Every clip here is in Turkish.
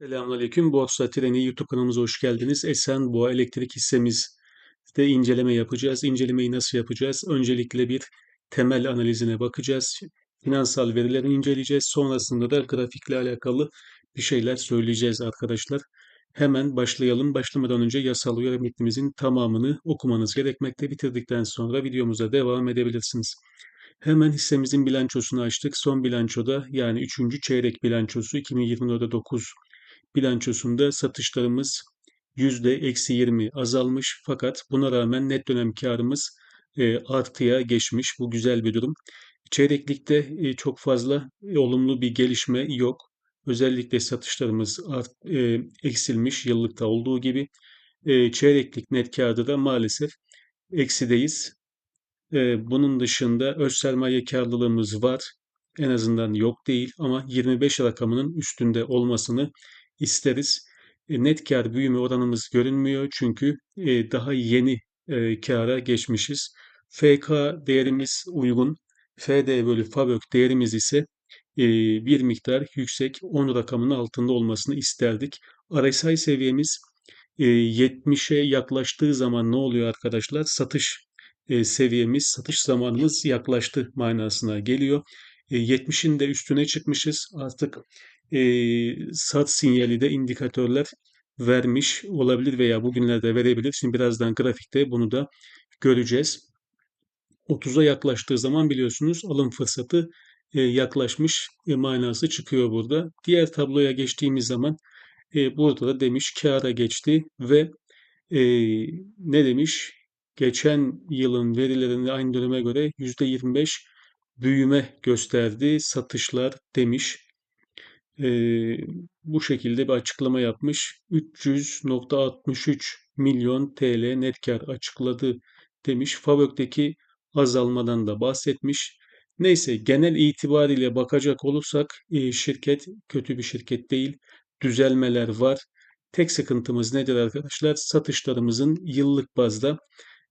Selamünaleyküm. Borsa Treni YouTube kanalımıza hoş geldiniz. Esenboğa elektrik hissemizde inceleme yapacağız. İncelemeyi nasıl yapacağız? Öncelikle bir temel analizine bakacağız. Finansal verileri inceleyeceğiz. Sonrasında da grafikle alakalı bir şeyler söyleyeceğiz arkadaşlar. Hemen başlayalım. Başlamadan önce yasal uyarı metnimizin tamamını okumanız gerekmekte. Bitirdikten sonra videomuza devam edebilirsiniz. Hemen hissemizin bilançosunu açtık. Son bilançoda yani 3. çeyrek bilançosu 2024'de 9 bilançosunda satışlarımız %-20 azalmış fakat buna rağmen net dönem karımız e, artıya geçmiş. Bu güzel bir durum. Çeyreklikte e, çok fazla olumlu bir gelişme yok. Özellikle satışlarımız art, e, eksilmiş yıllıkta olduğu gibi. E, çeyreklik net kârda da maalesef eksideyiz. E, bunun dışında öz sermaye karlılığımız var. En azından yok değil ama 25 rakamının üstünde olmasını isteriz. E, net kar büyüme oranımız görünmüyor çünkü e, daha yeni e, kâra geçmişiz. FK değerimiz uygun. FD bölü FABÖK değerimiz ise bir miktar yüksek 10 rakamının altında olmasını isterdik. RSI seviyemiz 70'e yaklaştığı zaman ne oluyor arkadaşlar? Satış seviyemiz, satış zamanımız yaklaştı manasına geliyor. 70'in de üstüne çıkmışız. Artık e, sat sinyali de indikatörler vermiş olabilir veya bugünlerde verebilir. Şimdi birazdan grafikte bunu da göreceğiz. 30'a yaklaştığı zaman biliyorsunuz alım fırsatı e, yaklaşmış e, manası çıkıyor burada. Diğer tabloya geçtiğimiz zaman e, burada da demiş kâra geçti ve e, ne demiş? Geçen yılın verilerinde aynı döneme göre %25 büyüme gösterdi satışlar demiş e, bu şekilde bir açıklama yapmış. 300.63 milyon TL net kar açıkladı demiş. Favök'teki azalmadan da bahsetmiş. Neyse genel itibariyle bakacak olursak e, şirket kötü bir şirket değil. Düzelmeler var. Tek sıkıntımız nedir arkadaşlar? Satışlarımızın yıllık bazda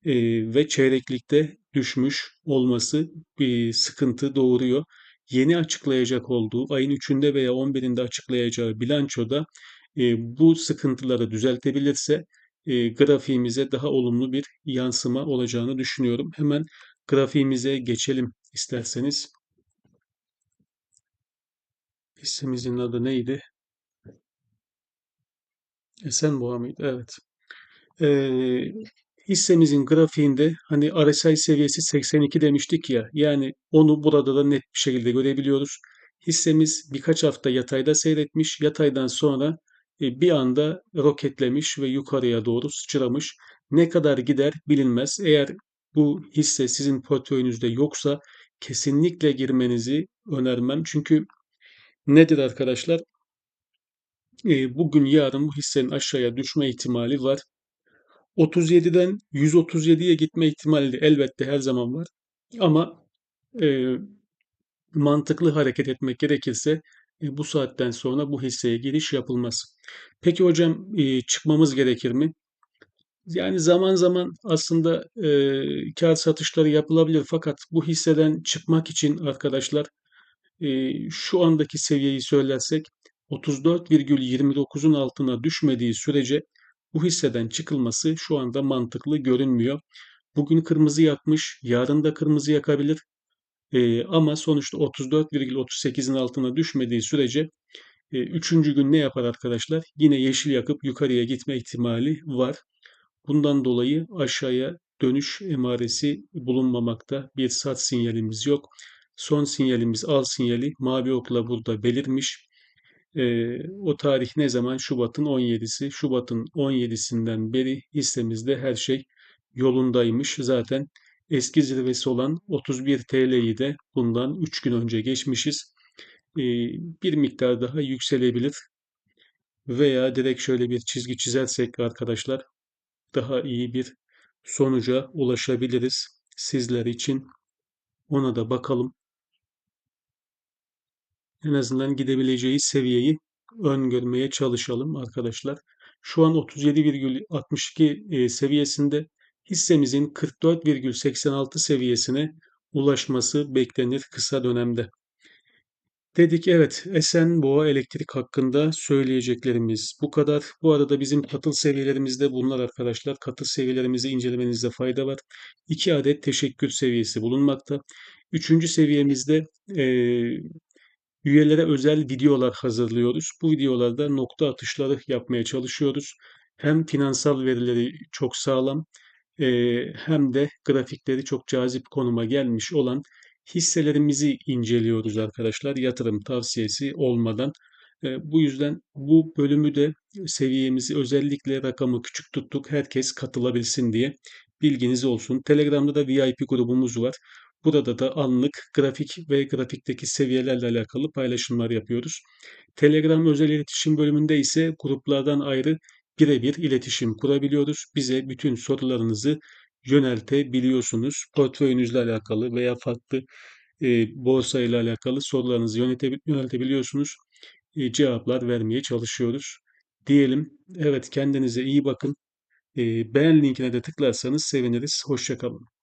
e, ve çeyreklikte düşmüş olması bir sıkıntı doğuruyor yeni açıklayacak olduğu ayın 3'ünde veya 11'inde açıklayacağı bilançoda e, bu sıkıntıları düzeltebilirse e, grafiğimize daha olumlu bir yansıma olacağını düşünüyorum. Hemen grafiğimize geçelim isterseniz. Hissemizin adı neydi? Esenboğa mıydı? Evet. Ee, hissemizin grafiğinde hani RSI seviyesi 82 demiştik ya yani onu burada da net bir şekilde görebiliyoruz. Hissemiz birkaç hafta yatayda seyretmiş. Yataydan sonra e, bir anda roketlemiş ve yukarıya doğru sıçramış. Ne kadar gider bilinmez. Eğer bu hisse sizin portföyünüzde yoksa kesinlikle girmenizi önermem. Çünkü nedir arkadaşlar? E, bugün yarın bu hissenin aşağıya düşme ihtimali var. 37'den 137'ye gitme ihtimali de elbette her zaman var. Ama e, mantıklı hareket etmek gerekirse e, bu saatten sonra bu hisseye giriş yapılmaz. Peki hocam e, çıkmamız gerekir mi? Yani zaman zaman aslında e, kar satışları yapılabilir fakat bu hisseden çıkmak için arkadaşlar e, şu andaki seviyeyi söylersek 34,29'un altına düşmediği sürece bu hisseden çıkılması şu anda mantıklı görünmüyor. Bugün kırmızı yakmış, yarın da kırmızı yakabilir. Ee, ama sonuçta 34,38'in altına düşmediği sürece e, üçüncü gün ne yapar arkadaşlar? Yine yeşil yakıp yukarıya gitme ihtimali var. Bundan dolayı aşağıya dönüş emaresi bulunmamakta. Bir sat sinyalimiz yok. Son sinyalimiz al sinyali mavi okla burada belirmiş. E, o tarih ne zaman? Şubat'ın 17'si. Şubat'ın 17'sinden beri hissemizde her şey yolundaymış. Zaten eski zirvesi olan 31 TL'yi de bundan 3 gün önce geçmişiz. E, bir miktar daha yükselebilir. Veya direkt şöyle bir çizgi çizersek arkadaşlar daha iyi bir sonuca ulaşabiliriz sizler için. Ona da bakalım en azından gidebileceği seviyeyi öngörmeye çalışalım arkadaşlar. Şu an 37,62 e, seviyesinde hissemizin 44,86 seviyesine ulaşması beklenir kısa dönemde. Dedik evet Esenboğa Elektrik hakkında söyleyeceklerimiz bu kadar. Bu arada bizim katıl seviyelerimizde bunlar arkadaşlar. Katıl seviyelerimizi incelemenizde fayda var. 2 adet teşekkür seviyesi bulunmakta. Üçüncü seviyemizde eee, üyelere özel videolar hazırlıyoruz. Bu videolarda nokta atışları yapmaya çalışıyoruz. Hem finansal verileri çok sağlam hem de grafikleri çok cazip konuma gelmiş olan hisselerimizi inceliyoruz arkadaşlar. Yatırım tavsiyesi olmadan. Bu yüzden bu bölümü de seviyemizi özellikle rakamı küçük tuttuk. Herkes katılabilsin diye bilginiz olsun. Telegram'da da VIP grubumuz var. Burada da anlık grafik ve grafikteki seviyelerle alakalı paylaşımlar yapıyoruz. Telegram özel iletişim bölümünde ise gruplardan ayrı birebir iletişim kurabiliyoruz. Bize bütün sorularınızı yöneltebiliyorsunuz. Portföyünüzle alakalı veya farklı e, borsa ile alakalı sorularınızı yönete, yöneltebiliyorsunuz. E, cevaplar vermeye çalışıyoruz. Diyelim. Evet kendinize iyi bakın. E, beğen linkine de tıklarsanız seviniriz. Hoşçakalın.